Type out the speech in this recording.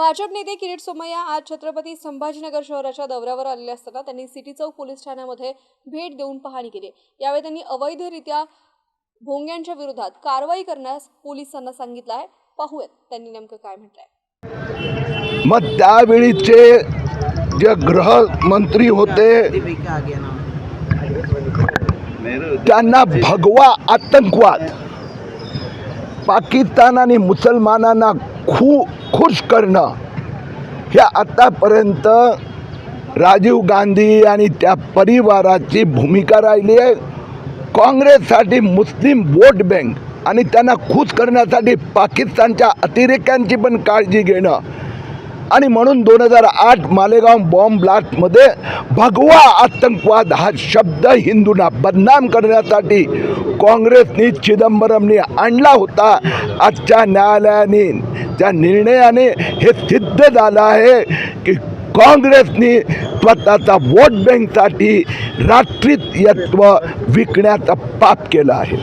भाजप नेते किरीट सोमय्या आज छत्रपती संभाजीनगर शहराच्या दौऱ्यावर आलेले असताना त्यांनी सिटी चौक पोलीस ठाण्यामध्ये भेट देऊन पाहणी केली. यावेळी त्यांनी अवैधरित्या भोंग्यांच्या विरोधात कारवाई करण्यास पोलिसांना सांगितलं आहे. पाहूयात त्यांनी नेमकं काय म्हटलंय. मग त्यावेळीचे जे गृहमंत्री होते त्यांना भगवा आतंकवाद. पाकिस्तान आणि मुसलमानांना खू खुश करणं. हे आत्तापर्यंत राजीव गांधी आणि त्या परिवाराची भूमिका राहिली आहे. काँग्रेससाठी मुस्लिम वोट बँक आणि त्यांना खुश करण्यासाठी पाकिस्तानच्या अतिरेक्यांची पण काळजी घेणं. आणि म्हणून दोन हजार आठ मालेगाव बॉम्ब ब्लास्टमध्ये भगवा आतंकवाद हा शब्द हिंदूंना बदनाम करण्यासाठी काँग्रेसनी चिदंबरमनी आणला होता. आजच्या न्यायालयाने त्या निर्णयाने हे सिद्ध झालं आहे की काँग्रेसनी स्वतःचा वोट बँकसाठी राष्ट्रीयत्व विकण्याचं पाप केलं आहे.